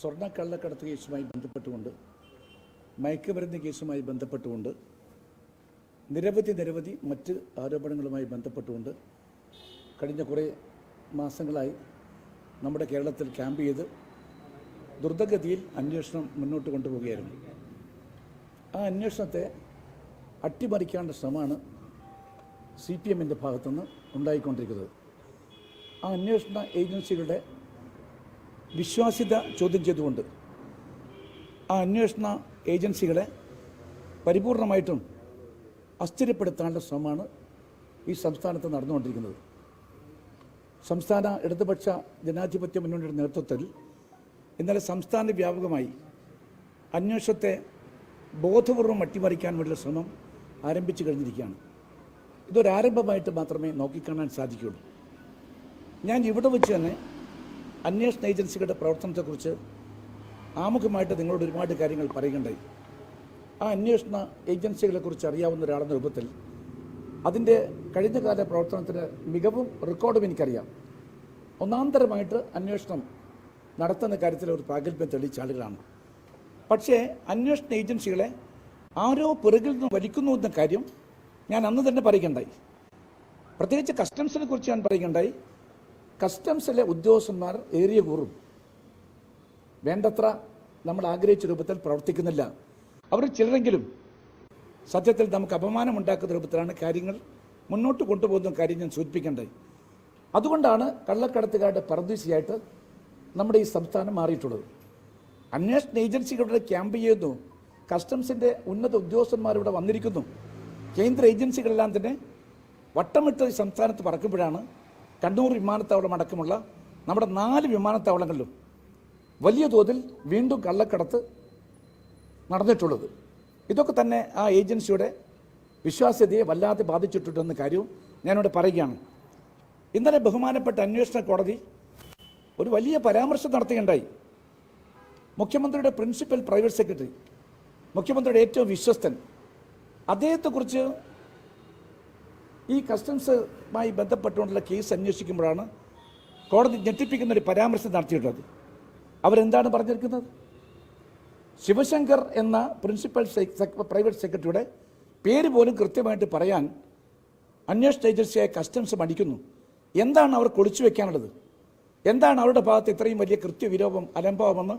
സ്വർണക്കള്ളക്കടത്ത് കേസുമായി ബന്ധപ്പെട്ടുകൊണ്ട് മയക്കുമരുന്ന് കേസുമായി ബന്ധപ്പെട്ടുകൊണ്ട് നിരവധി നിരവധി മറ്റ് ആരോപണങ്ങളുമായി ബന്ധപ്പെട്ടുകൊണ്ട് കഴിഞ്ഞ കുറേ മാസങ്ങളായി നമ്മുടെ കേരളത്തിൽ ക്യാമ്പ് ചെയ്ത് ദ്രുതഗതിയിൽ അന്വേഷണം മുന്നോട്ട് കൊണ്ടുപോവുകയായിരുന്നു. ആ അന്വേഷണത്തെ അട്ടിമറിക്കാനുള്ള ശ്രമമാണ് സി പി എമ്മിന്റെ ഭാഗത്തുനിന്ന് ഉണ്ടായിക്കൊണ്ടിരിക്കുന്നത്. ആ അന്വേഷണ ഏജൻസികളുടെ വിശ്വാസ്യത ചോദ്യം ചെയ്തുകൊണ്ട് ആ അന്വേഷണ ഏജൻസികളെ പരിപൂർണമായിട്ടും അസ്ഥിരപ്പെടുത്താനുള്ള ശ്രമമാണ് ഈ സംസ്ഥാനത്ത് നടന്നുകൊണ്ടിരിക്കുന്നത്. സംസ്ഥാന ഇടതുപക്ഷ ജനാധിപത്യ മുന്നണിയുടെ നേതൃത്വത്തിൽ ഇന്നലെ സംസ്ഥാന വ്യാപകമായി അന്വേഷണത്തെ ബോധപൂർവം അട്ടിമറിക്കാൻ വേണ്ടിയുള്ള ശ്രമം ആരംഭിച്ചു കഴിഞ്ഞിരിക്കുകയാണ്. ഇതൊരാരംഭമായിട്ട് മാത്രമേ നോക്കിക്കാണാൻ സാധിക്കുകയുള്ളൂ. ഞാൻ ഇവിടെ വെച്ച് തന്നെ അന്വേഷണ ഏജൻസികളുടെ പ്രവർത്തനത്തെക്കുറിച്ച് ആമുഖമായിട്ട് നിങ്ങളോട് ഒരുപാട് കാര്യങ്ങൾ പറയുകയുണ്ടായി. ആ അന്വേഷണ ഏജൻസികളെക്കുറിച്ച് അറിയാവുന്ന ഒരാളെന്ന രൂപത്തിൽ അതിന്റെ കഴിഞ്ഞ കാല പ്രവർത്തനത്തിന് മികവും റെക്കോർഡും എനിക്കറിയാം. ഒന്നാന്തരമായിട്ട് അന്വേഷണം നടത്തുന്ന കാര്യത്തിൽ ഒരു പ്രാഗൽഭ്യം തെളിയിച്ച ആളുകളാണ്. പക്ഷേ അന്വേഷണ ഏജൻസികളെ ആരോ പിറകിൽ നിന്ന് വലിക്കുന്നു എന്ന കാര്യം ഞാൻ അന്ന് തന്നെ പറയുകയുണ്ടായി. പ്രത്യേകിച്ച് കസ്റ്റംസിനെ കുറിച്ച് ഞാൻ പറയുകയുണ്ടായി. കസ്റ്റംസിലെ ഉദ്യോഗസ്ഥന്മാർ ഏറിയ കൂറും. വേണ്ടത്ര നമ്മൾ ആഗ്രഹിച്ച രൂപത്തിൽ പ്രവർത്തിക്കുന്നില്ല. അവർ ചിലരെങ്കിലും സത്യത്തിൽ നമുക്ക് അപമാനമുണ്ടാക്കുന്ന രൂപത്തിലാണ് കാര്യങ്ങൾ മുന്നോട്ട് കൊണ്ടുപോകുന്ന കാര്യം ഞാൻ സൂചിപ്പിക്കേണ്ടത് അതുകൊണ്ടാണ് കള്ളക്കടത്തുകാരുടെ പരദീസിയായിട്ട് നമ്മുടെ ഈ സംസ്ഥാനം മാറിയിട്ടുള്ളത്. അന്വേഷണ ഏജൻസികളുടെ ക്യാമ്പ് ചെയ്യുന്നു. കസ്റ്റംസിന്റെ ഉന്നത ഉദ്യോഗസ്ഥന്മാരിവിടെ വന്നിരിക്കുന്നു. കേന്ദ്ര ഏജൻസികളെല്ലാം തന്നെ വട്ടമിട്ട് സംസ്ഥാനത്ത് പറക്കുമ്പോഴാണ് കണ്ണൂർ വിമാനത്താവളം അടക്കമുള്ള നമ്മുടെ നാല് വിമാനത്താവളങ്ങളിലും വലിയ തോതിൽ വീണ്ടും കള്ളക്കടത്ത് നടന്നിട്ടുള്ളത്. ഇതൊക്കെ തന്നെ ആ ഏജൻസിയുടെ വിശ്വാസ്യതയെ വല്ലാതെ ബാധിച്ചിട്ടുണ്ടെന്ന കാര്യവും ഞാനിവിടെ പറയുകയാണ്. ഇന്നലെ ബഹുമാനപ്പെട്ട അന്വേഷണ കോടതി ഒരു വലിയ പരാമർശം നടത്തുകയുണ്ടായി. മുഖ്യമന്ത്രിയുടെ പ്രിൻസിപ്പൽ പ്രൈവറ്റ് സെക്രട്ടറി മുഖ്യമന്ത്രിയുടെ ഏറ്റവും വിശ്വസ്തൻ അദ്ദേഹത്തെക്കുറിച്ച് ഈ കസ്റ്റംസുമായി ബന്ധപ്പെട്ടുകൊണ്ടുള്ള കേസ് അന്വേഷിക്കുമ്പോഴാണ് കോടതി ഞെട്ടിപ്പിക്കുന്ന ഒരു പരാമർശം നടത്തിയിട്ടുള്ളത്. അവരെന്താണ് പറഞ്ഞിരിക്കുന്നത്? ശിവശങ്കർ എന്ന പ്രിൻസിപ്പൽ പ്രൈവറ്റ് സെക്രട്ടറിയുടെ പേര് പോലും കൃത്യമായിട്ട് പറയാൻ അന്വേഷണ ഏജൻസിയായ കസ്റ്റംസ് മടിക്കുന്നു. എന്താണ് അവർ കൊളിച്ചു വെക്കാനുള്ളത്? എന്താണ് അവരുടെ ഭാഗത്ത് ഇത്രയും വലിയ കൃത്യവിരോപം അലംഭാവമെന്ന്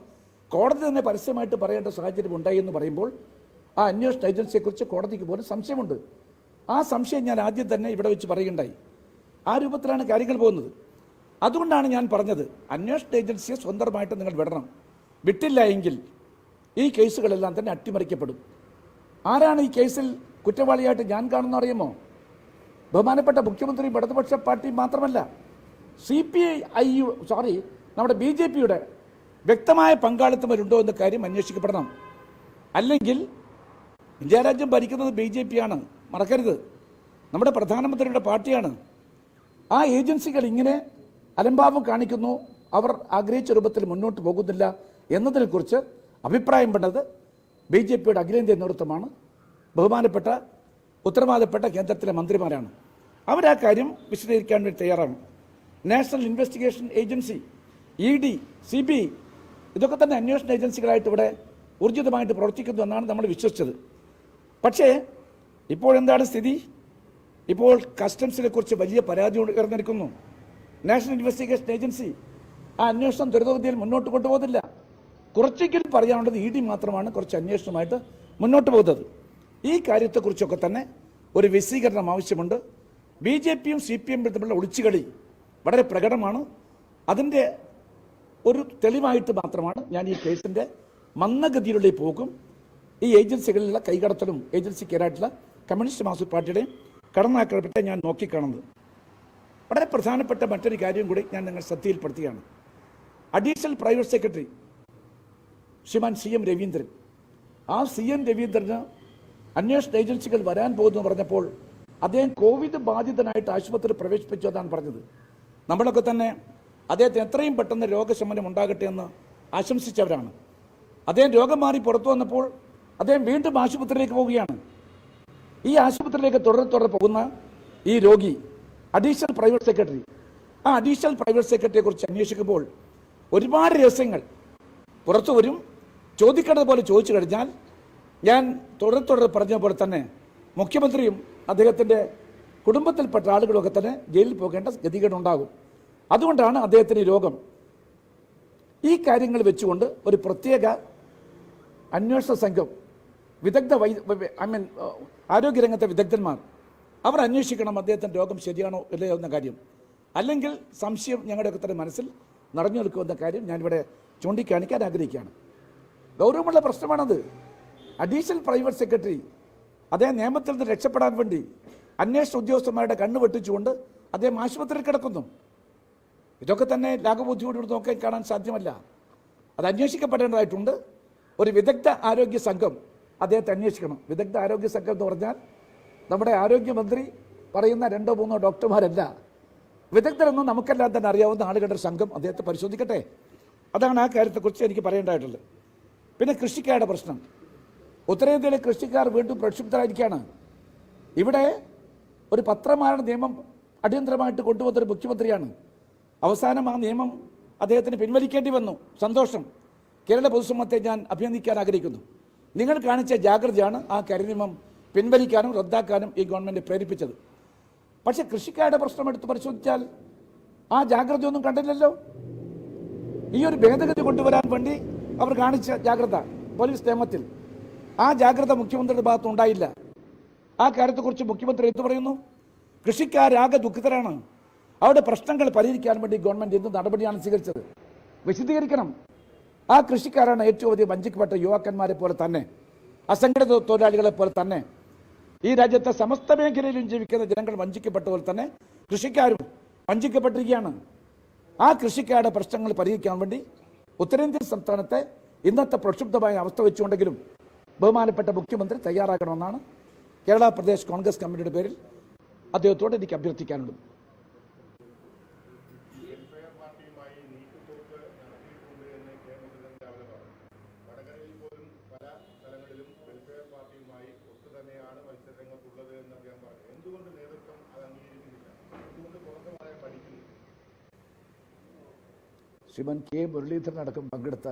കോടതി തന്നെ പരസ്യമായിട്ട് പറയേണ്ട സാഹചര്യം ഉണ്ടായി എന്ന് പറയുമ്പോൾ ആ അന്വേഷണ ഏജൻസിയെക്കുറിച്ച് കോടതിക്ക് പോലും സംശയമുണ്ട്. ആ സംശയം ഞാൻ ആദ്യം തന്നെ ഇവിടെ വെച്ച് പറയുകയുണ്ടായി. ആ രൂപത്തിലാണ് കാര്യങ്ങൾ പോകുന്നത്. അതുകൊണ്ടാണ് ഞാൻ പറഞ്ഞത് അന്വേഷണ ഏജൻസിയെ സ്വന്തമായിട്ട് നിങ്ങൾ വിടണം. വിട്ടില്ല എങ്കിൽ ഈ കേസുകളെല്ലാം തന്നെ അട്ടിമറിക്കപ്പെടും. ആരാണ് ഈ കേസിൽ കുറ്റവാളിയായിട്ട് ഞാൻ കാണുന്ന അറിയുമോ? ബഹുമാനപ്പെട്ട മുഖ്യമന്ത്രി ഇടതുപക്ഷ പാർട്ടി മാത്രമല്ല സി പി ഐ സോറി നമ്മുടെ ബി ജെ പിയുടെ വ്യക്തമായ പങ്കാളിത്തം വരുണ്ടോ എന്ന കാര്യം അന്വേഷിക്കപ്പെടണം. അല്ലെങ്കിൽ ഇന്ത്യ രാജ്യം ഭരിക്കുന്നത് ബി ജെ പി ആണ്. മറക്കരുത്. നമ്മുടെ പ്രധാനമന്ത്രിയുടെ പാർട്ടിയാണ്. ആ ഏജൻസികൾ ഇങ്ങനെ അലംഭാവം കാണിക്കുന്നു. അവർ ആഗ്രഹിച്ച രൂപത്തിൽ മുന്നോട്ട് പോകുന്നില്ല എന്നതിനെക്കുറിച്ച് അഭിപ്രായം പെട്ടത് ബി ജെ പിയുടെ അഖിലേന്ത്യാ നേതൃത്വമാണ്. ബഹുമാനപ്പെട്ട ഉത്തരവാദപ്പെട്ട കേന്ദ്രത്തിലെ മന്ത്രിമാരാണ്. അവരാ കാര്യം വിശദീകരിക്കാൻ വേണ്ടി തയ്യാറാണ്. National investigation agency E D C B ഇതൊക്കെ തന്നെ അന്വേഷണ ഏജൻസികളായിട്ട് ഇവിടെ ഊർജിതമായിട്ട് പ്രവർത്തിക്കുന്നു എന്നാണ് നമ്മൾ വിശ്വസിച്ചത്. പക്ഷേ ഇപ്പോൾ എന്താണ് സ്ഥിതി? ഇപ്പോൾ കസ്റ്റംസിനെ കുറിച്ച് വലിയ പരാതി ഉയർന്നിരിക്കുന്നു. നാഷണൽ ഇൻവെസ്റ്റിഗേഷൻ ഏജൻസി ആ അന്വേഷണം ദുരിതഗതിയിൽ മുന്നോട്ട് കൊണ്ടുപോകുന്നില്ല. കുറച്ചെങ്കിലും പറയാനുള്ളത് ഇ ഡി മാത്രമാണ് കുറച്ച് അന്വേഷണമായിട്ട് മുന്നോട്ട് പോകുന്നത്. ഈ കാര്യത്തെക്കുറിച്ചൊക്കെ തന്നെ ഒരു വിശദീകരണം ആവശ്യമുണ്ട്. ബി ജെ പിയും സി പി എമ്മും തമ്മിലുള്ള ഒളിച്ചുകളി വളരെ പ്രകടമാണ്. അതിന്റെ ഒരു തെളിവായിട്ട് മാത്രമാണ് ഞാൻ ഈ കേസിന്റെ മന്ദഗതിയിലുള്ള പോകും. പോക്കും ഈ ഏജൻസികളിലുള്ള കൈകടത്തലും ഏജൻസിക്കെതിരായിട്ടുള്ള കമ്മ്യൂണിസ്റ്റ് മാർക്സിസ്റ്റ് പാർട്ടിയുടെ കടന്നാക്രമത്തെ ഞാൻ നോക്കിക്കാണുന്നത്. വളരെ പ്രധാനപ്പെട്ട മറ്റൊരു കാര്യം കൂടി ഞാൻ നിങ്ങൾ ശ്രദ്ധയിൽപ്പെടുത്തുകയാണ്. Additional private secretary Shriman C M Raveendran. ആ സി എം രവീന്ദ്രന് അന്വേഷണ ഏജൻസികൾ വരാൻ പോകുന്നു പറഞ്ഞപ്പോൾ അദ്ദേഹം കോവിഡ് ബാധിതനായിട്ട് ആശുപത്രി പ്രവേശിപ്പിച്ചു എന്നാണ് പറഞ്ഞത്. നമ്മളൊക്കെ തന്നെ അദ്ദേഹത്തിന് എത്രയും പെട്ടെന്ന് രോഗശമനം ഉണ്ടാകട്ടെ എന്ന് ആശംസിച്ചവരാണ്. അദ്ദേഹം രോഗം മാറി പുറത്തു വന്നപ്പോൾ അദ്ദേഹം വീണ്ടും ആശുപത്രിയിലേക്ക് പോവുകയാണ്. ഈ ആശുപത്രിയിലേക്ക് തുടരെ തുടരെ പോകുന്ന ഈ രോഗി അഡീഷണൽ പ്രൈവറ്റ് സെക്രട്ടറി ആ അഡീഷണൽ പ്രൈവറ്റ് സെക്രട്ടറിയെ കുറിച്ച് അന്വേഷിക്കുമ്പോൾ ഒരുപാട് രഹസ്യങ്ങൾ പുറത്തു വരും. ചോദിക്കേണ്ടത് പോലെ ചോദിച്ചു കഴിഞ്ഞാൽ ഞാൻ തുടരെ തുടരെ പറഞ്ഞ പോലെ തന്നെ മുഖ്യമന്ത്രിയും അദ്ദേഹത്തിന്റെ കുടുംബത്തിൽപ്പെട്ട ആളുകളൊക്കെ തന്നെ ജയിലിൽ പോകേണ്ട ഗതികേടുണ്ടാകും അതുകൊണ്ടാണ് അദ്ദേഹത്തിന് രോഗം. ഈ കാര്യങ്ങൾ വെച്ചുകൊണ്ട് ഒരു പ്രത്യേക അന്വേഷണ സംഘം വിദഗ്ധ വൈ ഐ മീൻ ആരോഗ്യരംഗത്തെ വിദഗ്ധന്മാർ അവർ അന്വേഷിക്കണം അദ്ദേഹത്തിന്റെ രോഗം ശരിയാണോ ഇല്ലയോ എന്ന കാര്യം. അല്ലെങ്കിൽ സംശയം ഞങ്ങളുടെയൊക്കെ തന്നെ മനസ്സിൽ നിറഞ്ഞു നിൽക്കുമെന്ന കാര്യം ഞാനിവിടെ ചൂണ്ടിക്കാണിക്കാൻ ആഗ്രഹിക്കുകയാണ്. ഗൗരവമുള്ള പ്രശ്നമാണത്. അഡീഷണൽ പ്രൈവറ്റ് സെക്രട്ടറി അദ്ദേഹം നിയമത്തിൽ നിന്ന് രക്ഷപ്പെടാൻ വേണ്ടി അന്വേഷണ ഉദ്യോഗസ്ഥന്മാരുടെ കണ്ണ് വെട്ടിച്ചുകൊണ്ട് അദ്ദേഹം ആശുപത്രിയിൽ കിടക്കുന്നു. ഇതൊക്കെ തന്നെ ലാഘബുദ്ധിയോടുകൂടി നോക്കാൻ കാണാൻ സാധ്യമല്ല. അത് അന്വേഷിക്കപ്പെടേണ്ടതായിട്ടുണ്ട്. ഒരു വിദഗ്ധ ആരോഗ്യ സംഘം അദ്ദേഹത്തെ അന്വേഷിക്കണം. വിദഗ്ധ ആരോഗ്യ സംഘം എന്ന് പറഞ്ഞാൽ നമ്മുടെ ആരോഗ്യമന്ത്രി പറയുന്ന രണ്ടോ മൂന്നോ ഡോക്ടർമാരല്ല. വിദഗ്ധരെന്ന് നമുക്കെല്ലാം തന്നെ അറിയാവുന്ന ആളുകളുടെ സംഘം അദ്ദേഹത്തെ പരിശോധിക്കട്ടെ? അതാണ് ആ കാര്യത്തെക്കുറിച്ച് എനിക്ക് പറയേണ്ടതായിട്ടുള്ളത്. പിന്നെ കൃഷിക്കാരുടെ പ്രശ്നം. ഉത്തരേന്ത്യയിലെ കൃഷിക്കാർ വീണ്ടും പ്രക്ഷുബ്ധരായിരിക്കുകയാണ്. ഇവിടെ ഒരു പത്രമാരണ നിയമം അടിയന്തരമായിട്ട് കൊണ്ടുവന്നൊരു മുഖ്യമന്ത്രിയാണ്. അവസാനം ആ നിയമം അദ്ദേഹത്തിന് പിൻവലിക്കേണ്ടി വന്നു. സന്തോഷം. കേരള പൊതുസമൂഹത്തെ ഞാൻ അഭിനന്ദിക്കാൻ ആഗ്രഹിക്കുന്നു. നിങ്ങൾ കാണിച്ച ജാഗ്രതയാണ് ആ കരിനിയമം പിൻവലിക്കാനും റദ്ദാക്കാനും ഈ ഗവൺമെന്റ് പ്രേരിപ്പിച്ചത്. പക്ഷെ കൃഷിക്കാരുടെ പ്രശ്നം എടുത്ത് പരിശോധിച്ചാൽ ആ ജാഗ്രതയൊന്നും കണ്ടില്ലല്ലോ. ഈ ഒരു ഭേദഗതി കൊണ്ടുവരാൻ വേണ്ടി അവർ കാണിച്ച ജാഗ്രത പോലീസ് നിയമത്തിൽ. ആ ജാഗ്രത മുഖ്യമന്ത്രിയുടെ ഭാഗത്ത് ഉണ്ടായില്ല. ആ കാര്യത്തെക്കുറിച്ച് മുഖ്യമന്ത്രി എന്തു പറയുന്നു? കൃഷിക്കാരാകെ ദുഃഖിതരാണ്. അവരുടെ പ്രശ്നങ്ങൾ പരിഹരിക്കാൻ വേണ്ടി ഗവൺമെന്റ് എന്ത് നടപടിയാണ് സ്വീകരിച്ചത്? വിശദീകരിക്കണം. ആ കൃഷിക്കാരാണ് ഏറ്റവും അധികം വഞ്ചിക്കപ്പെട്ട യുവാക്കന്മാരെ പോലെ തന്നെ അസംഘടിത തൊഴിലാളികളെ പോലെ തന്നെ ഈ രാജ്യത്തെ സമസ്ത മേഖലയിലും ജീവിക്കുന്ന ജനങ്ങൾ വഞ്ചിക്കപ്പെട്ട പോലെ തന്നെ കൃഷിക്കാരും വഞ്ചിക്കപ്പെട്ടിരിക്കുകയാണ്. ആ കൃഷിക്കാരുടെ പ്രശ്നങ്ങൾ പരിഹരിക്കാൻ വേണ്ടി ഉത്തരേന്ത്യൻ സംസ്ഥാനത്തെ ഇന്നത്തെ പ്രക്ഷുബ്ധമായ അവസ്ഥ വെച്ചുകൊണ്ടെങ്കിലും ബഹുമാനപ്പെട്ട മുഖ്യമന്ത്രി തയ്യാറാക്കണമെന്നാണ് കേരള പ്രദേശ് കോൺഗ്രസ് കമ്മിറ്റിയുടെ പേരിൽ അദ്ദേഹത്തോട് എനിക്ക് അഭ്യർത്ഥിക്കാനുള്ളത് വടകരയിൽ പോലും പല സ്ഥലങ്ങളിലും വെൽഫെയർ പാർട്ടിയുമായി ഒത്തു തന്നെയാണ് മത്സരരംഗത്തുള്ളത് എന്ന് അദ്ദേഹം പറഞ്ഞു എന്തുകൊണ്ട് നേതൃത്വം അത് അംഗീകരിക്കുന്നില്ല എന്തുകൊണ്ട് പുറത്തു പറയാൻ പഠിക്കുന്നില്ല ശ്രീമാൻ കെ മുരളീധരൻ അടക്കം പങ്കെടുത്ത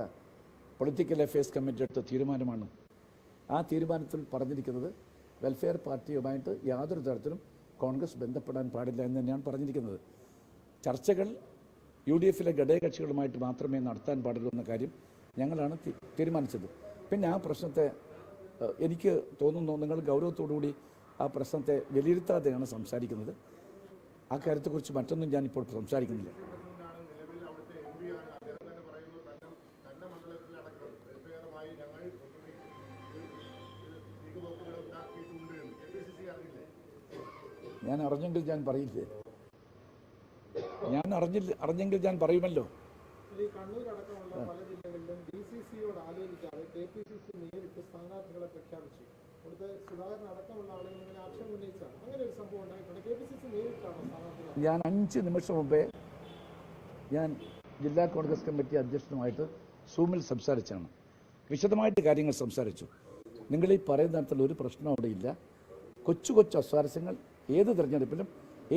പൊളിറ്റിക്കൽ അഫയേഴ്സ് കമ്മിറ്റി എടുത്ത തീരുമാനമാണ്. ആ തീരുമാനത്തിൽ പറഞ്ഞിരിക്കുന്നത് വെൽഫെയർ പാർട്ടിയുമായിട്ട് യാതൊരു തരത്തിലും കോൺഗ്രസ് ബന്ധപ്പെടാൻ പാടില്ല എന്ന് തന്നെയാണ് പറഞ്ഞിരിക്കുന്നത്. ചർച്ചകൾ യു ഡി എഫിലെ ഘടകകക്ഷികളുമായിട്ട് മാത്രമേ നടത്താൻ പാടുള്ളൂ എന്ന കാര്യം ഞങ്ങളാണ് തീരുമാനിച്ചത്. പിന്നെ ആ പ്രശ്നത്തെ എനിക്ക് തോന്നുന്നു നിങ്ങൾ ഗൗരവത്തോടുകൂടി ആ പ്രശ്നത്തെ വിലയിരുത്താതെയാണ് സംസാരിക്കുന്നത്. ആ കാര്യത്തെക്കുറിച്ച് മറ്റൊന്നും ഞാനിപ്പോൾ സംസാരിക്കുന്നില്ല. ഞാൻ അറിഞ്ഞെങ്കിൽ ഞാൻ പറയില്ലേ? ഞാൻ അറിഞ്ഞില്ല അറിഞ്ഞെങ്കിൽ ഞാൻ പറയുമല്ലോ. കണ്ണൂരടക്കമുള്ള പല ജില്ലകളിലും ഡി സി സിയോട് ആലോചിക്കാതെ കെ പി സി സി നേരിട്ട് സ്ഥാനാർത്ഥികളെ പ്രഖ്യാപിച്ചു. ഇവിടുത്തെ സുധാകരൻ അടക്കമുള്ള ആളുകൾ ഇങ്ങനെ ആക്ഷേപം ഉന്നയിച്ചാണ് അങ്ങനെ ഒരു സംഭവം ഉണ്ടായിട്ടുണ്ട്. കെ പി സി സി നേരിട്ടാണോ സ്ഥാനാർത്ഥികളെ? ഞാൻ അഞ്ച് നിമിഷം മുമ്പേ ഞാൻ ജില്ലാ കോൺഗ്രസ് കമ്മിറ്റി അധ്യക്ഷനുമായിട്ട് സൂമിൽ സംസാരിച്ചാണ്. വിശദമായിട്ട് കാര്യങ്ങൾ സംസാരിച്ചു. നിങ്ങൾ ഈ പറയുന്ന തരത്തിലുള്ള ഒരു പ്രശ്നം അവിടെ ഇല്ല കൊച്ചു കൊച്ചു അസ്വാരസ്യങ്ങൾ ഏത് തിരഞ്ഞെടുപ്പിലും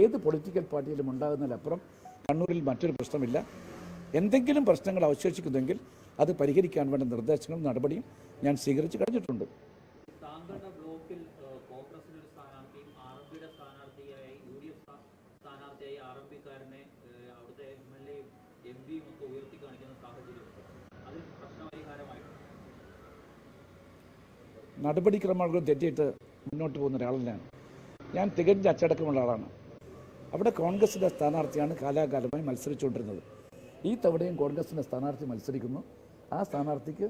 ഏത് പൊളിറ്റിക്കൽ പാർട്ടിയിലും ഉണ്ടാകുന്നതിലപ്പുറം കണ്ണൂരിൽ മറ്റൊരു പ്രശ്നമില്ല. എന്തെങ്കിലും പ്രശ്നങ്ങൾ അവശേഷിക്കുന്നെങ്കിൽ അത് പരിഹരിക്കാൻ വേണ്ട നിർദ്ദേശങ്ങളും നടപടിയും ഞാൻ സ്വീകരിച്ചു കഴിഞ്ഞിട്ടുണ്ട്. നടപടിക്രമങ്ങൾ തെറ്റിയിട്ട് മുന്നോട്ട് പോകുന്ന ഒരാളല്ല ഞാൻ തികഞ്ഞ അച്ചടക്കമുള്ള ആളാണ്. അവിടെ കോൺഗ്രസിന്റെ സ്ഥാനാർത്ഥിയാണ് കാലാകാലമായി മത്സരിച്ചുകൊണ്ടിരുന്നത്. ഈ തവണയും കോൺഗ്രസിന്റെ സ്ഥാനാർത്ഥി മത്സരിക്കുന്നു. ആ സ്ഥാനാർത്ഥിക്ക്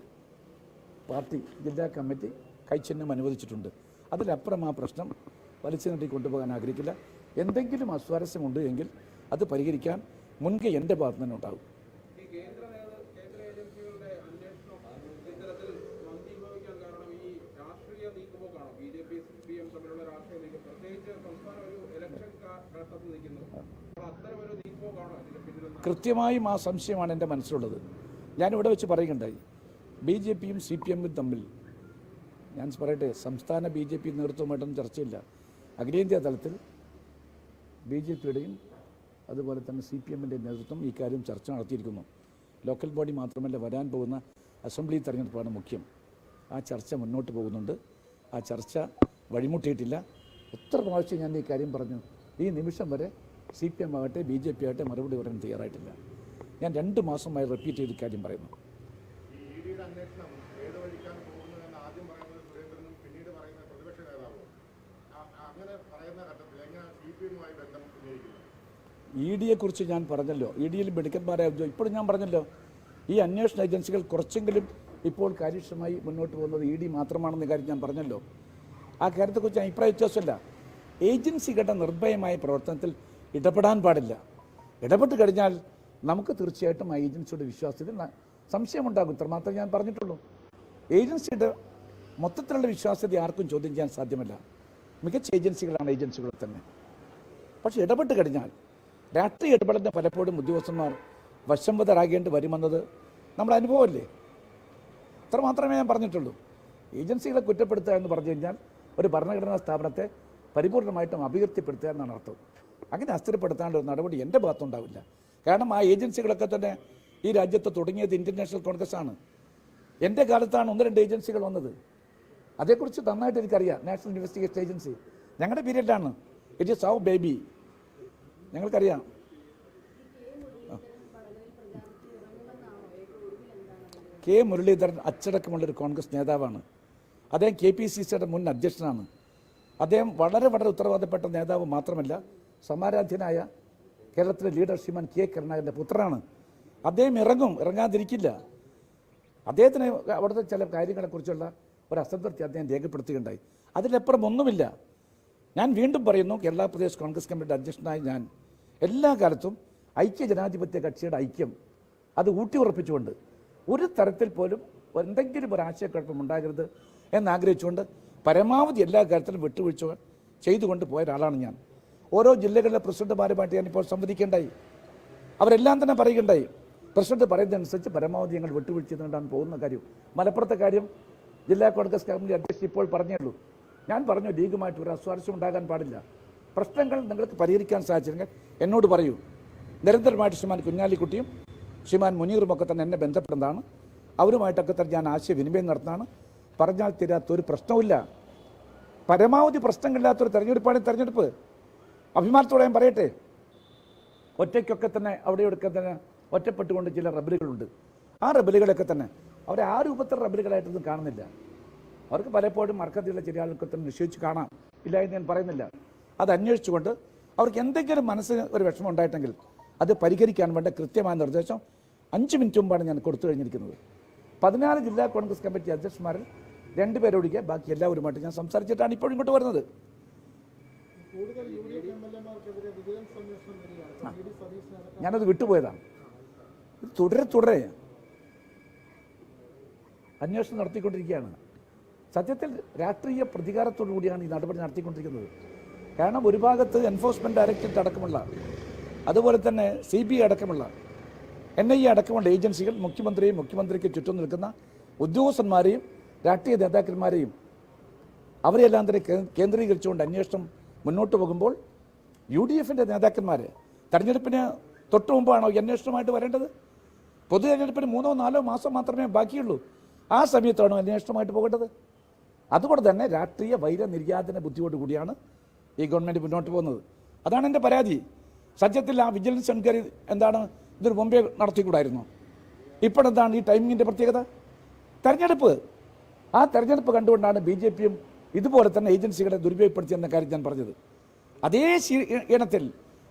പാർട്ടി ജില്ലാ കമ്മിറ്റി കൈച്ചിഹ്നം അനുവദിച്ചിട്ടുണ്ട്. അതിലപ്പുറം ആ പ്രശ്നം വലിച്ചു നീട്ടി കൊണ്ടുപോകാൻ ആഗ്രഹിക്കില്ല. എന്തെങ്കിലും അസ്വാരസ്യമുണ്ട് എങ്കിൽ അത് പരിഹരിക്കാൻ മുൻകൈ എന്റെ ഭാഗത്ത് തന്നെ ഉണ്ടാകും ഈ കേന്ദ്ര നേതൃ- കേന്ദ്ര ഏജൻസികളുടെ അന്വേഷണം ഇത്തരത്തിൽ മന്ദീഭവിക്കാൻ കാരണം ഈ രാഷ്ട്രീയ നീക്കുപോക്കാണോ B J P C P M തമ്മിലുള്ള രാഷ്ട്രീയ നീക്കം പ്രത്യേകിച്ച് സംസ്ഥാനം ഒരു ഇലക്ഷൻ കാ- ഘട്ടത്തിൽ നിൽക്കുന്നു അപ്പോൾ അത്തരം ഒരു നീക്കുപോക്കാണോ ഇതിന് പിന്നിലെന്ന് കൃത്യമായും ആ സംശയമാണ് എന്റെ മനസ്സിലുള്ളത്. ഞാനിവിടെ വെച്ച് പറയുകയുണ്ടായി. ബി ജെ പിയും സി പി എമ്മും തമ്മിൽ ഞാൻ പറയട്ടെ സംസ്ഥാന ബി ജെ പി നേതൃത്വമായിട്ടൊന്നും ചർച്ചയില്ല. അഖിലേന്ത്യാ തലത്തിൽ ബി ജെ പിയുടെയും അതുപോലെ തന്നെ സി പി എമ്മിന്റെ നേതൃത്വം ഈ കാര്യം ചർച്ച നടത്തിയിരിക്കുന്നു. ലോക്കൽ ബോഡി മാത്രമല്ല വരാൻ പോകുന്ന അസംബ്ലി തെരഞ്ഞെടുപ്പാണ് മുഖ്യം. ആ ചർച്ച മുന്നോട്ട് പോകുന്നുണ്ട്. ആ ചർച്ച വഴിമുട്ടിയിട്ടില്ല. എത്ര പ്രാവശ്യം ഞാൻ ഈ കാര്യം പറഞ്ഞു? ഈ നിമിഷം വരെ സി പി എം ആകട്ടെ ബി ജെ പി ആകട്ടെ മറുപടി പറയാൻ തയ്യാറായിട്ടില്ല. ഞാൻ രണ്ട് മാസമായി റിപ്പീറ്റ് ചെയ്ത് കാര്യം പറയുന്നു. ഇ ഡിയെക്കുറിച്ച് ഞാൻ പറഞ്ഞല്ലോ. ഇ ഡിയിൽ മിടുക്കന്മാരെ ഇപ്പോഴും ഞാൻ പറഞ്ഞല്ലോ. ഈ അന്വേഷണ ഏജൻസികൾ കുറച്ചെങ്കിലും ഇപ്പോൾ കാര്യക്ഷമമായി മുന്നോട്ട് പോകുന്നത് ഇ ഡി മാത്രമാണെന്ന കാര്യം ഞാൻ പറഞ്ഞല്ലോ. ആ കാര്യത്തെക്കുറിച്ച് അഭിപ്രായ വ്യത്യാസമില്ല. ഏജൻസികളുടെ നിർഭയമായ പ്രവർത്തനത്തിൽ ഇടപെടാൻ പാടില്ല. ഇടപെട്ട് കഴിഞ്ഞാൽ നമുക്ക് തീർച്ചയായിട്ടും ആ ഏജൻസിയുടെ വിശ്വാസത്തിൽ സംശയമുണ്ടാകും. ഇത്രമാത്രം ഞാൻ പറഞ്ഞിട്ടുള്ളൂ. ഏജൻസിയുടെ മൊത്തത്തിലുള്ള വിശ്വാസ്യത ആർക്കും ചോദ്യം ചെയ്യാൻ സാധ്യമല്ല. മികച്ച ഏജൻസികളാണ് ഏജൻസികൾ തന്നെ. പക്ഷേ ഇടപെട്ട് കഴിഞ്ഞാൽ രാഷ്ട്രീയ ഇടപെടലിന് പലപ്പോഴും ഉദ്യോഗസ്ഥന്മാർ വശംവതരാകേണ്ടി വരുമെന്നത് നമ്മുടെ അനുഭവമല്ലേ? ഇത്ര മാത്രമേ ഞാൻ പറഞ്ഞിട്ടുള്ളൂ. ഏജൻസികളെ കുറ്റപ്പെടുത്തുക എന്ന് പറഞ്ഞു കഴിഞ്ഞാൽ ഒരു ഭരണഘടനാ സ്ഥാപനത്തെ പരിപൂർണമായിട്ടും അഭിവൃദ്ധിപ്പെടുത്തുക എന്നാണ് അർത്ഥം. അങ്ങനെ അസ്ഥിരപ്പെടുത്താനുള്ള ഒരു നടപടി എന്റെ ഭാഗത്തുണ്ടാവില്ല. കാരണം ആ ഏജൻസികളൊക്കെ തന്നെ ഈ രാജ്യത്ത് തുടങ്ങിയത് ഇന്റർനാഷണൽ നാഷണൽ കോൺഗ്രസ് ആണ്. എന്റെ കാലത്താണ് ഒന്ന് രണ്ട് ഏജൻസികൾ വന്നത്. അതേക്കുറിച്ച് നന്നായിട്ട് എനിക്കറിയാം. നാഷണൽ ഇൻവെസ്റ്റിഗേഷൻ ഏജൻസി ഞങ്ങളുടെ പീരീഡിലാണ്. ഇറ്റ് ഈസ് ഹൗ ബേബി ഞങ്ങൾക്കറിയാം. കെ മുരളീധരൻ അച്ചടക്കമുള്ളൊരു കോൺഗ്രസ് നേതാവാണ്. അദ്ദേഹം കെ പി സി സിയുടെ മുൻ അധ്യക്ഷനാണ്. അദ്ദേഹം വളരെ വളരെ ഉത്തരവാദപ്പെട്ട നേതാവ് മാത്രമല്ല സമാരാധ്യനായ കേരളത്തിലെ ലീഡർ ശ്രീമാൻ കെ കരുണാകരന്റെ പുത്രനാണ്. അദ്ദേഹം ഇറങ്ങും ഇറങ്ങാതിരിക്കില്ല. അദ്ദേഹത്തിന് അവിടുത്തെ ചില കാര്യങ്ങളെക്കുറിച്ചുള്ള ഒരു അസംതൃപ്തി അദ്ദേഹം രേഖപ്പെടുത്തുകയുണ്ടായി. അതിലപ്പുറം ഒന്നുമില്ല. ഞാൻ വീണ്ടും പറയുന്നു കേരള പ്രദേശ് കോൺഗ്രസ് കമ്മിറ്റിയുടെ അധ്യക്ഷനായി ഞാൻ എല്ലാ കാലത്തും ഐക്യ ജനാധിപത്യ കക്ഷിയുടെ ഐക്യം അത് ഊട്ടി ഉറപ്പിച്ചുകൊണ്ട് ഒരു തരത്തിൽ പോലും എന്തെങ്കിലും ഒരു ആശയക്കുഴപ്പം ഉണ്ടാകരുത് എന്നാഗ്രഹിച്ചുകൊണ്ട് പരമാവധി എല്ലാ കാര്യത്തിലും വിട്ടുവീഴ്ച ചെയ്തുകൊണ്ട് പോയ ഒരാളാണ് ഞാൻ. ഓരോ ജില്ലകളിലെ പ്രസിഡന്റുമാരുമായിട്ട് ഞാനിപ്പോൾ സംവദിക്കേണ്ടായി. അവരെല്ലാം തന്നെ പറയുകയുണ്ടായി. പ്രസിഡന്റ് പറയുന്നതനുസരിച്ച് പരമാവധി ഞങ്ങൾ വിട്ടുവീഴ്ച ചെയ്തുകൊണ്ടാണ് പോകുന്ന കാര്യം. മലപ്പുറത്തെ കാര്യം ജില്ലാ കോൺഗ്രസ് കമ്മിറ്റി അധ്യക്ഷൻ ഇപ്പോൾ പറഞ്ഞുള്ളൂ ഞാൻ പറഞ്ഞു ലീഗുമായിട്ട് ഒരു അസ്വാരസ്യം ഉണ്ടാകാൻ പാടില്ല. പ്രശ്നങ്ങൾ നിങ്ങൾക്ക് പരിഹരിക്കാൻ സാധിച്ചില്ലെങ്കിൽ എന്നോട് പറയൂ. നിരന്തരമായിട്ട് ശ്രീമാൻ കുഞ്ഞാലിക്കുട്ടിയും ശ്രീമാൻ മുനീറും ഒക്കെ തന്നെ എന്നെ ബന്ധപ്പെടുന്നതാണ്. അവരുമായിട്ടൊക്കെ തന്നെ ഞാൻ ആശയവിനിമയം നടത്തുന്നതാണ്. പറഞ്ഞാൽ തീരാത്തൊരു പ്രശ്നവുമില്ല. പരമാവധി പ്രശ്നങ്ങളില്ലാത്തൊരു തെരഞ്ഞെടുപ്പാണ് തെരഞ്ഞെടുപ്പ്. അഭിമാനത്തോടെ ഞാൻ പറയട്ടെ. ഒറ്റയ്ക്കൊക്കെ തന്നെ അവിടെ എടുക്കാൻ തന്നെ ഒറ്റപ്പെട്ടുകൊണ്ട് ചില റബലുകളുണ്ട്. ആ റബലുകളൊക്കെ തന്നെ അവരെ ആ രൂപത്തിൽ റബലുകളായിട്ടൊന്നും കാണുന്നില്ല. അവർക്ക് പലപ്പോഴും മർക്കത്തിലുള്ള ചില ആളുകൾക്ക് തന്നെ നിശ്ചയിച്ച് കാണാം. ഇല്ല എന്ന് ഞാൻ പറയുന്നില്ല. അത് അന്വേഷിച്ചുകൊണ്ട് അവർക്ക് എന്തെങ്കിലും മനസ്സിന് ഒരു വിഷമം ഉണ്ടായിട്ടെങ്കിൽ അത് പരിഹരിക്കാൻ വേണ്ട കൃത്യമായ നിർദ്ദേശം അഞ്ച് മിനിറ്റ് മുമ്പാണ് ഞാൻ കൊടുത്തു കഴിഞ്ഞിരിക്കുന്നത്. പതിനാല് ജില്ലാ കോൺഗ്രസ് കമ്മിറ്റി അധ്യക്ഷന്മാരിൽ രണ്ടുപേരൊഴികെ ബാക്കി എല്ലാവരുമായിട്ട് ഞാൻ സംസാരിച്ചിട്ടാണ് ഇപ്പോഴും ഇങ്ങോട്ട് വരുന്നത്. ഞാനത് വിട്ടുപോയതാണ്. ഇത് തുടരെ തുടരെ അന്വേഷണം നടത്തിക്കൊണ്ടിരിക്കുകയാണ്. സത്യത്തിൽ രാഷ്ട്രീയ പ്രതികാരത്തോടു കൂടിയാണ് ഈ നടപടി നടത്തിക്കൊണ്ടിരിക്കുന്നത്. കാരണം ഒരു ഭാഗത്ത് എൻഫോഴ്സ്മെന്റ് ഡയറക്ടറേറ്റ് അടക്കമുള്ള അതുപോലെ തന്നെ സി ബി ഐ അടക്കമുള്ള എൻ ഐ എ അടക്കമുള്ള ഏജൻസികൾ മുഖ്യമന്ത്രിയും മുഖ്യമന്ത്രിക്ക് ചുറ്റും നിൽക്കുന്ന ഉദ്യോഗസ്ഥന്മാരെയും രാഷ്ട്രീയ നേതാക്കന്മാരെയും അവരെല്ലാം തന്നെ കേന്ദ്രീകരിച്ചുകൊണ്ട് അന്വേഷണം മുന്നോട്ട് പോകുമ്പോൾ യു ഡി എഫിന്റെ നേതാക്കന്മാർ തെരഞ്ഞെടുപ്പിന് തൊട്ട് മുമ്പാണോ അന്വേഷണമായിട്ട് വരേണ്ടത്? പൊതു തെരഞ്ഞെടുപ്പിന് മൂന്നോ നാലോ മാസം മാത്രമേ ബാക്കിയുള്ളൂ. ആ സമയത്താണോ അന്വേഷണമായിട്ട് പോകേണ്ടത്? അതുകൊണ്ട് തന്നെ രാഷ്ട്രീയ വൈര നിർയാതന ബുദ്ധിയോട് കൂടിയാണ് ഈ ഗവൺമെന്റ് മുന്നോട്ട് പോകുന്നത്. അതാണ് എന്റെ പരാതി. സത്യത്തിൽ ആ വിജിലൻസ് എൻക്വയറി എന്താണ് ഇതൊരു മുമ്പേ നടത്തിക്കൂടായിരുന്നു? ഇപ്പോഴെന്താണ് ഈ ടൈമിങ്ങിന്റെ പ്രത്യേകത? തെരഞ്ഞെടുപ്പ്. ആ തെരഞ്ഞെടുപ്പ് കണ്ടുകൊണ്ടാണ് ബി ജെ പിയും ഇതുപോലെ തന്നെ ഏജൻസികളെ ദുരുപയോഗപ്പെടുത്തി എന്ന കാര്യം ഞാൻ പറഞ്ഞത്. അതേ ഇനത്തിൽ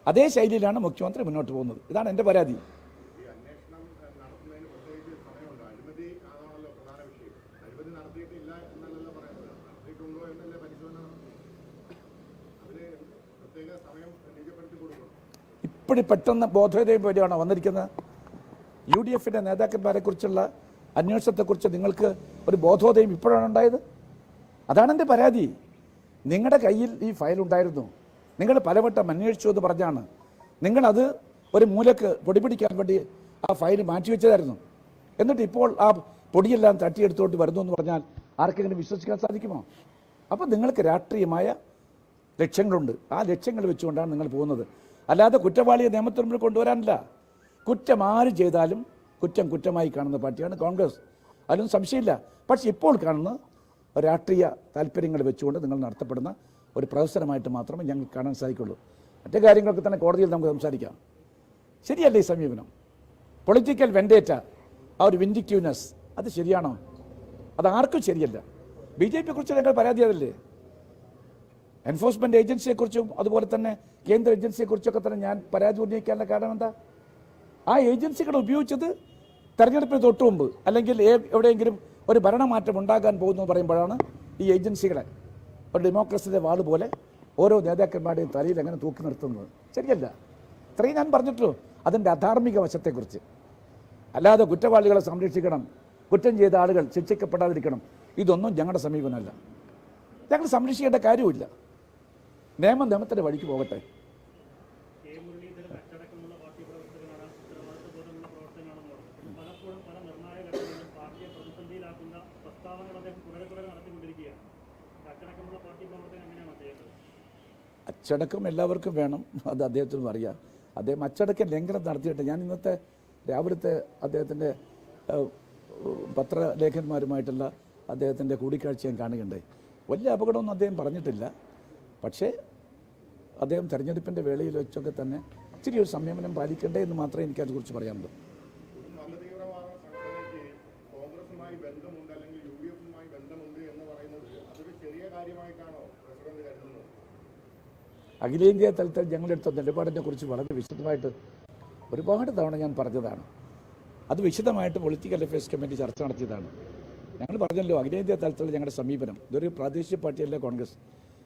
അതേ ശൈലിയിലാണ് മുഖ്യമന്ത്രി മുന്നോട്ട് പോകുന്നത്. ഇതാണ് എന്റെ പരാതി. ഇപ്പോഴും പെട്ടെന്ന് ബോധോദയം വരെയാണോ വന്നിരിക്കുന്നത്? യു ഡി എഫിന്റെ നേതാക്കന്മാരെ കുറിച്ചുള്ള അന്വേഷണത്തെക്കുറിച്ച് നിങ്ങൾക്ക് ഒരു ബോധോദയം ഇപ്പോഴാണ് ഉണ്ടായത്? അതാണ് എന്റെ പരാതി. നിങ്ങളുടെ കയ്യിൽ ഈ ഫയൽ ഉണ്ടായിരുന്നു. നിങ്ങൾ പലവട്ടം അന്വേഷിച്ചു എന്ന് പറഞ്ഞാണ്. നിങ്ങളത് ഒരു മൂലക്ക് പൊടി പിടിക്കാൻ വേണ്ടി ആ ഫയൽ മാറ്റിവെച്ചതായിരുന്നു എന്നിട്ട് ഇപ്പോൾ ആ പൊടിയെല്ലാം തട്ടിയെടുത്തോട്ട് വരുന്നു എന്ന് പറഞ്ഞാൽ ആർക്കെങ്കിലും വിശ്വസിക്കാൻ സാധിക്കുമോ? അപ്പോൾ നിങ്ങൾക്ക് രാഷ്ട്രീയമായ ലക്ഷ്യങ്ങളുണ്ട്. ആ ലക്ഷ്യങ്ങൾ വെച്ചുകൊണ്ടാണ് നിങ്ങൾ പോകുന്നത്. അല്ലാതെ കുറ്റവാളിയെ നിയമത്തിന് മുമ്പിൽ കൊണ്ടുവരാനില്ല. കുറ്റം ആര് ചെയ്താലും കുറ്റം കുറ്റമായി കാണുന്ന പാർട്ടിയാണ് കോൺഗ്രസ്. അതിലൊന്നും സംശയമില്ല. പക്ഷെ ഇപ്പോൾ കാണുന്ന രാഷ്ട്രീയ താല്പര്യങ്ങൾ വെച്ചുകൊണ്ട് നിങ്ങൾ നടത്തപ്പെടുന്ന ഒരു പ്രദർശനമായിട്ട് മാത്രമേ ഞങ്ങൾ കാണാൻ സാധിക്കുള്ളൂ. മറ്റു കാര്യങ്ങളൊക്കെ തന്നെ കോടതിയിൽ നമുക്ക് സംസാരിക്കാം. ശരിയല്ലേ ഈ സമീപനം? പൊളിറ്റിക്കൽ വെൻഡേറ്റ ആ ഒരു വിൻഡിക്റ്റീവ്നെസ് അത് ശരിയാണോ? അത് ആർക്കും ശരിയല്ല. ബി ജെ പിയെ കുറിച്ച് ഞങ്ങൾ പരാതിയതല്ലേ എൻഫോഴ്സ്മെന്റ് ഏജൻസിയെക്കുറിച്ചും അതുപോലെ തന്നെ കേന്ദ്ര ഏജൻസിയെക്കുറിച്ചൊക്കെ തന്നെ ഞാൻ പരാതി ഉന്നയിക്കാനുള്ള കാരണം എന്താ? ആ ഏജൻസികൾ ഉപയോഗിച്ചത് തെരഞ്ഞെടുപ്പിന് തൊട്ട് മുമ്പ് അല്ലെങ്കിൽ എവിടെയെങ്കിലും ഒരു ഭരണമാറ്റം ഉണ്ടാകാൻ പോകുന്നു എന്ന് പറയുമ്പോഴാണ് ഈ ഏജൻസികളെ ഒരു ഡെമോക്രസിയുടെ വാൾ പോലെ ഓരോ നേതാക്കന്മാരുടെയും തലയിൽ അങ്ങനെ തൂക്കി നിർത്തുന്നത്. ശരിയല്ല. ഇത്രയും ഞാൻ പറഞ്ഞിട്ടുള്ളൂ. അതിന്റെ അധാർമിക വശത്തെക്കുറിച്ച്. അല്ലാതെ കുറ്റവാളികളെ സംരക്ഷിക്കണം കുറ്റം ചെയ്ത ആളുകൾ ശിക്ഷിക്കപ്പെടാതിരിക്കണം ഇതൊന്നും ഞങ്ങളുടെ സമീപനമല്ല. ഞങ്ങൾ സംരക്ഷിക്കേണ്ട കാര്യമില്ല നിയമം നിയമത്തിന്റെ വഴിക്ക് പോകട്ടെ കെ മുരളീധരൻ അച്ചടക്കമുള്ള പാർട്ടി പ്രവർത്തകനാണ് ഉത്തരവാദിത്തബോധമുള്ള പ്രവർത്തകനാണെന്ന് പറഞ്ഞു പലപ്പോഴും പല നിർണായക ഘട്ടങ്ങളിലും പാർട്ടിയെ പ്രതിസന്ധിയിലാക്കുന്ന പ്രസ്താവനകൾ അദ്ദേഹം തുടരെ തുടരെ നടത്തിക്കൊണ്ടിരിക്കുകയാണ് അച്ചടക്കമുള്ള പാർട്ടി പ്രവർത്തകൻ എങ്ങനെയാണ് അദ്ദേഹം അച്ചടക്കം എല്ലാവർക്കും വേണം. അത് അദ്ദേഹത്തിനും അറിയാം. അദ്ദേഹം അച്ചടക്ക ലംഘനം നടത്തിയിട്ട് ഞാൻ ഇന്നത്തെ രാവിലത്തെ അദ്ദേഹത്തിന്റെ പത്രലേഖന്മാരുമായിട്ടുള്ള അദ്ദേഹത്തിന്റെ കൂടിക്കാഴ്ച ഞാൻ കാണുകയുണ്ടായി. വലിയ അപകടമൊന്നും അദ്ദേഹം പറഞ്ഞിട്ടില്ല. പക്ഷേ അദ്ദേഹം തെരഞ്ഞെടുപ്പിന്റെ വേളയിൽ വെച്ചൊക്കെ തന്നെ ഇച്ചിരി ഒരു സംയമനം പാലിക്കണ്ടേ എന്ന് മാത്രമേ എനിക്കതിനെക്കുറിച്ച് പറയാനുള്ളൂ മതതീവ്രവാദ സംഘടനയ്ക്ക് കോൺഗ്രസുമായി ബന്ധമുണ്ട് അല്ലെങ്കിൽ യു ഡി എഫുമായി ബന്ധമുണ്ട് എന്ന് പറയുന്നത് അതൊരു ചെറിയ കാര്യമായിട്ടാണോ പ്രസിഡന്റ് കരുതുന്നത് അഖിലേന്ത്യാ തലത്തിൽ ഞങ്ങളെടുത്ത നിലപാടിനെ കുറിച്ച് വളരെ വിശദമായിട്ട് ഒരുപാട് തവണ ഞാൻ പറഞ്ഞതാണ്. അത് വിശദമായിട്ട് പൊളിറ്റിക്കൽ അഫയേഴ്സ് കമ്മിറ്റി ചർച്ച നടത്തിയതാണ്. ഞങ്ങൾ പറഞ്ഞല്ലോ അഖിലേന്ത്യാ തലത്തിലുള്ള ഞങ്ങളുടെ സമീപനം. ഇതൊരു പ്രാദേശിക പാർട്ടിയല്ല കോൺഗ്രസ്.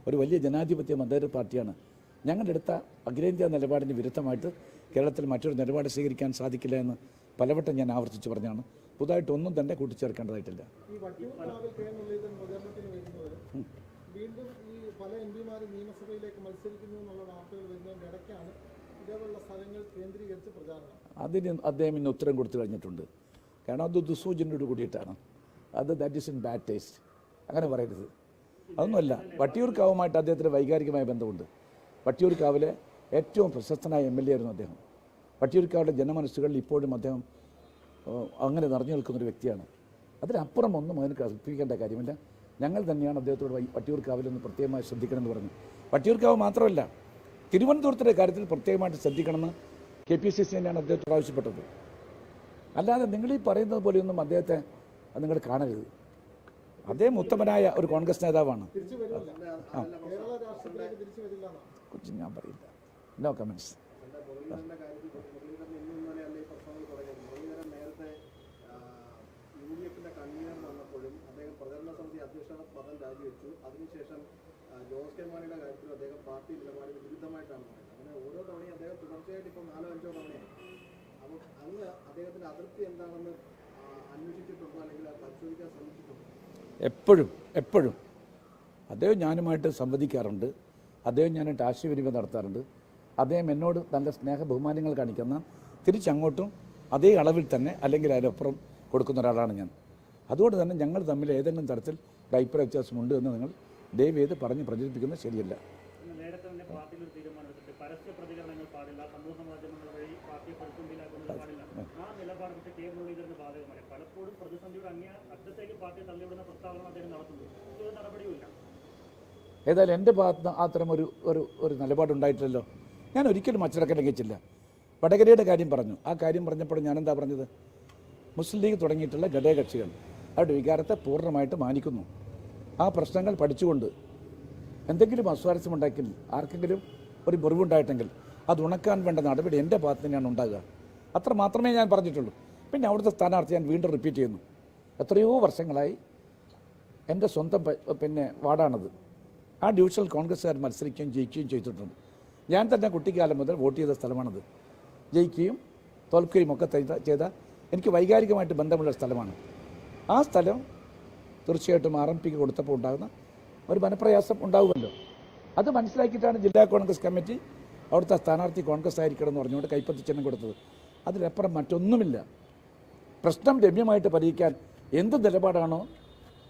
ഒരു വലിയ ജനാധിപത്യ മതേതര പാർട്ടിയാണ്. ഞങ്ങളെടുത്ത അഖിലേന്ത്യാ നിലപാടിന് വിരുദ്ധമായിട്ട് കേരളത്തിൽ മറ്റൊരു നിലപാട് സ്വീകരിക്കാൻ സാധിക്കില്ല എന്ന് പലവട്ടം ഞാൻ ആവർത്തിച്ച് പറഞ്ഞാണ്. പുതുതായിട്ടൊന്നും തന്നെ കൂട്ടിച്ചേർക്കേണ്ടതായിട്ടില്ല ഈ വട്ടിയൂർക്കാവിൽ കെ മുരളീധരൻ പ്രചരണത്തിന് വരുന്നത് വീണ്ടും ഈ പല എം പിമാർ നിയമസഭയിലേക്ക് മത്സരിക്കുന്നു എന്നുള്ള വാർത്തകൾ വരുന്നതിന്റെ ഇടയ്ക്കാണ് ഇതേപോലുള്ള സ്ഥലങ്ങൾ കേന്ദ്രീകരിച്ച് പ്രചാരണം. അതിന് അദ്ദേഹം ഇന്ന് ഉത്തരം കൊടുത്തു കഴിഞ്ഞിട്ടുണ്ട്. കാരണം അത് ദുസൂചനയോട് കൂടിയിട്ടാണ്. അത് that is in bad taste അങ്ങനെ പറയരുത്. അതൊന്നുമല്ല. വട്ടിയൂർക്കാവുമായിട്ട് അദ്ദേഹത്തിന് വൈകാരികമായ ബന്ധമുണ്ട്. വട്ടിയൂർക്കാവിലെ ഏറ്റവും പ്രശസ്തനായ എം എൽ എ ആയിരുന്നു അദ്ദേഹം. വട്ടിയൂർക്കാവിലെ ജനമനസ്സുകളിൽ ഇപ്പോഴും അദ്ദേഹം അങ്ങനെ നിറഞ്ഞു നിൽക്കുന്നൊരു വ്യക്തിയാണ്. അതിനപ്പുറം ഒന്നും അതിന് കൽപ്പിക്കേണ്ട കാര്യമില്ല. ഞങ്ങൾ തന്നെയാണ് അദ്ദേഹത്തോട് വട്ടിയൂർക്കാവിലൊന്ന് പ്രത്യേകമായി ശ്രദ്ധിക്കണമെന്ന് പറഞ്ഞു. വട്ടിയൂർക്കാവ് മാത്രമല്ല തിരുവനന്തപുരത്തിന്റെ കാര്യത്തിൽ പ്രത്യേകമായിട്ട് ശ്രദ്ധിക്കണമെന്ന് കെ പി സി സി തന്നെയാണ് അദ്ദേഹത്തോട് ആവശ്യപ്പെട്ടത്. അല്ലാതെ നിങ്ങൾ ഈ പറയുന്നത് പോലെയൊന്നും അദ്ദേഹത്തെ നിങ്ങൾ കാണരുത്. അദ്ദേഹം ഉത്തമനായ ഒരു കോൺഗ്രസ് നേതാവാണ്. ഞാൻ പറയില്ല. നോ കമൻസ് മുരളീധരന്റെ കാര്യത്തിൽ മുരളീധരൻ ഇന്നും ഇന്നലെ അല്ല ഈ പ്രശ്നങ്ങൾ തുടങ്ങിയത് മുരളീധരൻ നേരത്തെ യു ഡി എഫിന്റെ കൺവീനർ വന്നപ്പോഴും അദ്ദേഹം പ്രചരണ സമിതി അധ്യക്ഷ പദം രാജിവെച്ചു അതിനുശേഷം ജോസ് കെ മാണിയുടെ കാര്യത്തിൽ അദ്ദേഹം പാർട്ടി നിലപാടിന് വിരുദ്ധമായിട്ടാണ് പറയുന്നത്. അങ്ങനെ ഓരോ തവണയും അദ്ദേഹം തുടർച്ചയായിട്ട് ഇപ്പോൾ നാലോ അഞ്ചോ തവണയായി. അപ്പോൾ അന്ന് അദ്ദേഹത്തിന്റെ അതിർത്തി എന്താണെന്ന് അന്വേഷിച്ചിട്ടുണ്ടോ? അല്ലെങ്കിൽ പരിശോധിക്കാൻ ശ്രമിച്ചിട്ടുണ്ടോ? എപ്പോഴും എപ്പോഴും. അദ്ദേഹം ഞാനുമായിട്ട് സംവദിക്കാറുണ്ട്. അദ്ദേഹം ഞാനായിട്ട് ആശയവിനിമയം നടത്താറുണ്ട്. അദ്ദേഹം എന്നോട് നല്ല സ്നേഹ ബഹുമാനങ്ങൾ കാണിക്കുന്ന തിരിച്ചങ്ങോട്ടും അതേ അളവിൽ തന്നെ അല്ലെങ്കിൽ അതിലപ്പുറം കൊടുക്കുന്ന ഒരാളാണ് ഞാൻ. അതുകൊണ്ട് തന്നെ ഞങ്ങൾ തമ്മിൽ ഏതെങ്കിലും തരത്തിൽ അഭിപ്രായ വ്യത്യാസമുണ്ട് എന്ന് നിങ്ങൾ ദയവ് ചെയ്ത് പറഞ്ഞ് പ്രചരിപ്പിക്കുന്നത് ശരിയല്ല. ഏതായാലും എന്റെ ഭാഗത്ത് നിന്ന് അത്തരം ഒരു ഒരു ഒരു നിലപാടുണ്ടായിട്ടില്ലല്ലോ ഞാൻ ഒരിക്കലും അച്ചടക്കം ലംഘിച്ചില്ല. വടകരയുടെ കാര്യം പറഞ്ഞു. ആ കാര്യം പറഞ്ഞപ്പോൾ ഞാൻ എന്താ പറഞ്ഞത്? മുസ്ലിം ലീഗ് തുടങ്ങിയിട്ടുള്ള ഘടകകക്ഷികൾ അവരുടെ വികാരത്തെ പൂർണമായിട്ട് മാനിക്കുന്നു. ആ പ്രശ്നങ്ങൾ പഠിച്ചുകൊണ്ട് എന്തെങ്കിലും അസ്വാരസ്യമുണ്ടാക്കി ആർക്കെങ്കിലും ഒരു മുറിവുണ്ടായിട്ടെങ്കിൽ അത് ഉണക്കാൻ വേണ്ട നടപടി എന്റെ ഭാഗത്ത് തന്നെയാണ് ഉണ്ടാകുക. അത്ര മാത്രമേ ഞാൻ പറഞ്ഞിട്ടുള്ളൂ. പിന്നെ അവിടുത്തെ സ്ഥാനാർത്ഥി ഞാൻ വീണ്ടും റിപ്പീറ്റ് ചെയ്യുന്നു. എത്രയോ വർഷങ്ങളായി എന്റെ സ്വന്തം പിന്നെ വാർഡാണത്. ആ ഡിവിഷണൽ കോൺഗ്രസ്സുകാർ മത്സരിക്കുകയും ജയിക്കുകയും ചെയ്തിട്ടുണ്ട്. ഞാൻ തന്നെ കുട്ടിക്കാലം മുതൽ വോട്ട് ചെയ്ത സ്ഥലമാണത്. ജയിക്കുകയും തോൽക്കുകയും ഒക്കെ ചെയ്ത എനിക്ക് വൈകാരികമായിട്ട് ബന്ധമുള്ള സ്ഥലമാണ്. ആ സ്ഥലം തീർച്ചയായിട്ടും ആർ എം പിക്ക് കൊടുത്തപ്പോൾ ഉണ്ടാകുന്ന ഒരു മനപ്രയാസം ഉണ്ടാകുമല്ലോ അത് മനസ്സിലാക്കിയിട്ടാണ് ജില്ലാ കോൺഗ്രസ് കമ്മിറ്റി അവിടുത്തെ സ്ഥാനാർത്ഥി കോൺഗ്രസ് ആയിരിക്കണം എന്ന് പറഞ്ഞുകൊണ്ട് കൈപ്പത്തി ചിഹ്നം കൊടുത്തത്. അതിലപ്പുറം മറ്റൊന്നുമില്ല. പ്രശ്നം രമ്യമായിട്ട് പരിഹരിക്കാൻ എന്ത് നിലപാടാണോ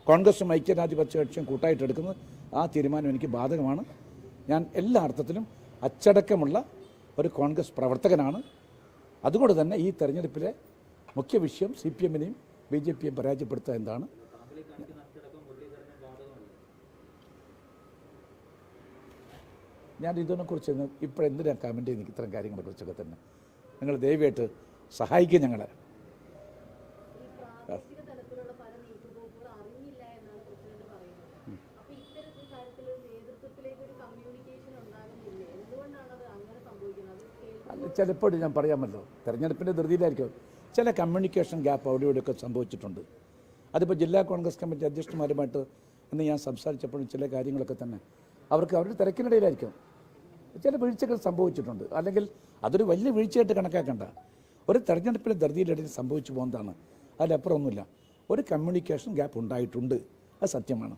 കോൺഗ്രസും ഐക്യരാധിപത്യ കക്ഷിയും കൂട്ടായിട്ട് എടുക്കുന്നത് ആ തീരുമാനം എനിക്ക് ബാധകമാണ്. ഞാൻ എല്ലാ അർത്ഥത്തിലും അച്ചടക്കമുള്ള ഒരു കോൺഗ്രസ് പ്രവർത്തകനാണ്. അതുകൊണ്ട് തന്നെ ഈ തെരഞ്ഞെടുപ്പിലെ മുഖ്യ വിഷയം സി പി എമ്മിനെയും ബി ജെ പിയെയും പരാജയപ്പെടുത്തുക എന്താണ് താങ്കളീ കാണിക്കുന്ന അച്ചടക്കം മുരളീധരന് ബാധകമല്ല ഞാൻ ഇതിനെക്കുറിച്ച് എന്തിനാ കമന്റ് ചെയ്യുന്നത്? ഇത്തരം കാര്യങ്ങളെക്കുറിച്ചൊക്കെ തന്നെ. നിങ്ങൾ ദയവായിട്ട് സഹായിക്കുക ഞങ്ങളെ. ചിലപ്പോൾ ഞാൻ പറയാമല്ലോ. തെരഞ്ഞെടുപ്പിന്റെ ധൃതിയിലായിരിക്കും. ചില കമ്മ്യൂണിക്കേഷൻ ഗ്യാപ്പ് അവിടെ ഇവിടെയൊക്കെ സംഭവിച്ചിട്ടുണ്ട്. അതിപ്പോൾ ജില്ലാ കോൺഗ്രസ് കമ്മിറ്റി അധ്യക്ഷന്മാരുമായിട്ട് ഇന്ന് ഞാൻ സംസാരിച്ചപ്പോഴും ചില കാര്യങ്ങളൊക്കെ തന്നെ അവർക്ക് അവരുടെ തിരക്കിനിടയിലായിരിക്കും. ചില വീഴ്ചകൾ സംഭവിച്ചിട്ടുണ്ട്. അല്ലെങ്കിൽ അതൊരു വലിയ വീഴ്ചയായിട്ട് കണക്കാക്കണ്ട. ഒരു തെരഞ്ഞെടുപ്പിലെ ധൃതിയിലിടയിൽ സംഭവിച്ചു പോകുന്നതാണ്. അതിലപ്പുറം ഒന്നുമില്ല ഒരു കമ്മ്യൂണിക്കേഷൻ ഗ്യാപ്പ് ഉണ്ടായിട്ടുണ്ട്. അത് സത്യമാണ്.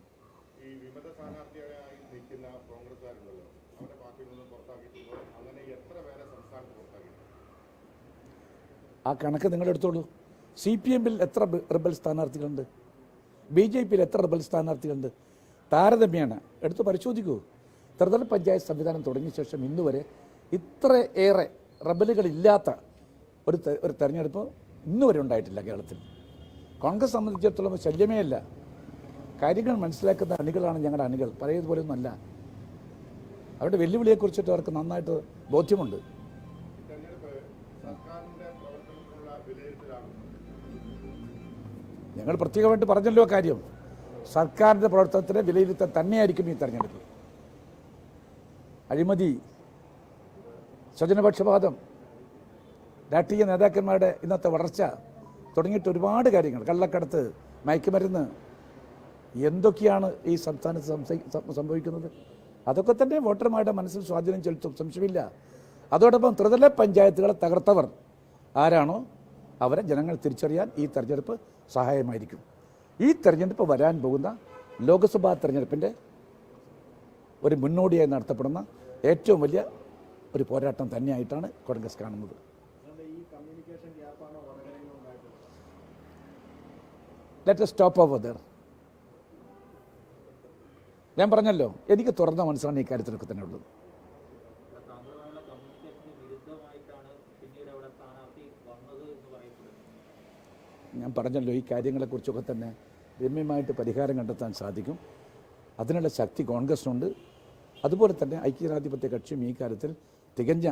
ആ കണക്ക് നിങ്ങൾ എടുത്തോളൂ. സി പി എമ്മിൽ എത്ര റിബൽ സ്ഥാനാർത്ഥികളുണ്ട്? ബി ജെ പിയിൽ എത്ര റിബൽ സ്ഥാനാർത്ഥികളുണ്ട്? താരതമ്യേന എടുത്ത് പരിശോധിക്കൂ. ത്രിതല പഞ്ചായത്ത് സംവിധാനം തുടങ്ങിയ ശേഷം ഇന്ന് വരെ ഇത്രയേറെ റബലുകളില്ലാത്ത ഒരു ഒരു തെരഞ്ഞെടുപ്പ് ഇന്ന് വരെ ഉണ്ടായിട്ടില്ല കേരളത്തിൽ. കോൺഗ്രസ് സംബന്ധിച്ചിടത്തോളം ശല്യമേ അല്ല. കാര്യങ്ങൾ മനസ്സിലാക്കുന്ന അണികളാണ് ഞങ്ങളുടെ അണികൾ. പഴയതുപോലെയൊന്നുമല്ല അവരുടെ വെല്ലുവിളിയെക്കുറിച്ചിട്ട് അവർക്ക് നന്നായിട്ട് ബോധ്യമുണ്ട്. ഞങ്ങൾ പ്രത്യേകമായിട്ട് പറഞ്ഞല്ലോ കാര്യം. സർക്കാരിന്റെ പ്രവർത്തനത്തിന് വിലയിരുത്താൻ തന്നെയായിരിക്കും ഈ തെരഞ്ഞെടുപ്പ്. അഴിമതി സ്വജനപക്ഷപാതം രാഷ്ട്രീയ നേതാക്കന്മാരുടെ ഇന്നത്തെ വളർച്ച തുടങ്ങിയിട്ട് ഒരുപാട് കാര്യങ്ങൾ. കള്ളക്കടത്ത് മയക്കുമരുന്ന് എന്തൊക്കെയാണ് ഈ സംസ്ഥാനത്ത് സംഭവിക്കുന്നത്? അതൊക്കെ തന്നെ വോട്ടർമാരുടെ മനസ്സിൽ സ്വാധീനം ചെലുത്തും. സംശയമില്ല. അതോടൊപ്പം ത്രിതല പഞ്ചായത്തുകളെ തകർത്തവർ ആരാണോ അവരെ ജനങ്ങൾ തിരിച്ചറിയാൻ ഈ തെരഞ്ഞെടുപ്പ് സഹായമായിരിക്കും. ഈ തെരഞ്ഞെടുപ്പ് വരാൻ പോകുന്ന ലോക്സഭാ തെരഞ്ഞെടുപ്പിന്റെ ഒരു മുന്നോടിയായി നടത്തപ്പെടുന്ന ഏറ്റവും വലിയ ഒരു പോരാട്ടം തന്നെയായിട്ടാണ് കോൺഗ്രസ് കാണുന്നത്. ലെറ്റ് സ്റ്റോപ്പ് ഓവർ ദർ ഞാൻ പറഞ്ഞല്ലോ എനിക്ക് തുറന്ന മനസ്സാണ് ഈ കാര്യത്തിലൊക്കെ തന്നെ ഉള്ളത്. ഞാൻ പറഞ്ഞല്ലോ ഈ കാര്യങ്ങളെക്കുറിച്ചൊക്കെ തന്നെ രമ്യമായിട്ട് പരിഹാരം കണ്ടെത്താൻ സാധിക്കും. അതിനുള്ള ശക്തി കോൺഗ്രസിനുണ്ട്. അതുപോലെ തന്നെ ഐക്യജനാധിപത്യ കക്ഷിയും ഈ കാര്യത്തിൽ തികഞ്ഞ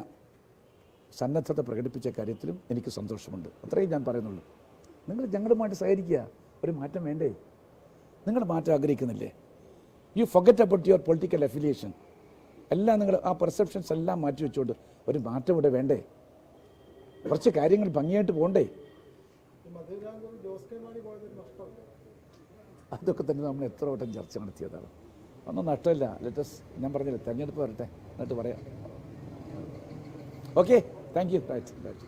സന്നദ്ധത പ്രകടിപ്പിച്ച കാര്യത്തിലും എനിക്ക് സന്തോഷമുണ്ട്. അത്രയും ഞാൻ പറയുന്നുള്ളൂ. നിങ്ങൾ ഞങ്ങളുമായിട്ട് സഹകരിക്കുക. ഒരു മാറ്റം വേണ്ടേ? നിങ്ങൾ മാറ്റം ആഗ്രഹിക്കുന്നില്ലേ? You forgot about your political affiliation എല്ലാം നിങ്ങൾ ആ പെർസെപ്ഷൻസ് എല്ലാം മാറ്റി വെച്ചുകൊണ്ട് ഒരു മാറ്റം ഇവിടെ വേണ്ടേ? കുറച്ച് കാര്യങ്ങൾ ഭംഗിയായിട്ട് പോകണ്ടേ അതൊക്കെ തന്നെ നമ്മൾ എത്ര വട്ടം ചർച്ച നടത്തിയതാണ്. ഒന്നും നഷ്ടമില്ല. ലെറ്റസ് ഞാൻ പറഞ്ഞില്ല തെരഞ്ഞെടുപ്പ് വരട്ടെ എന്നിട്ട് പറയാം. Okay thank you right right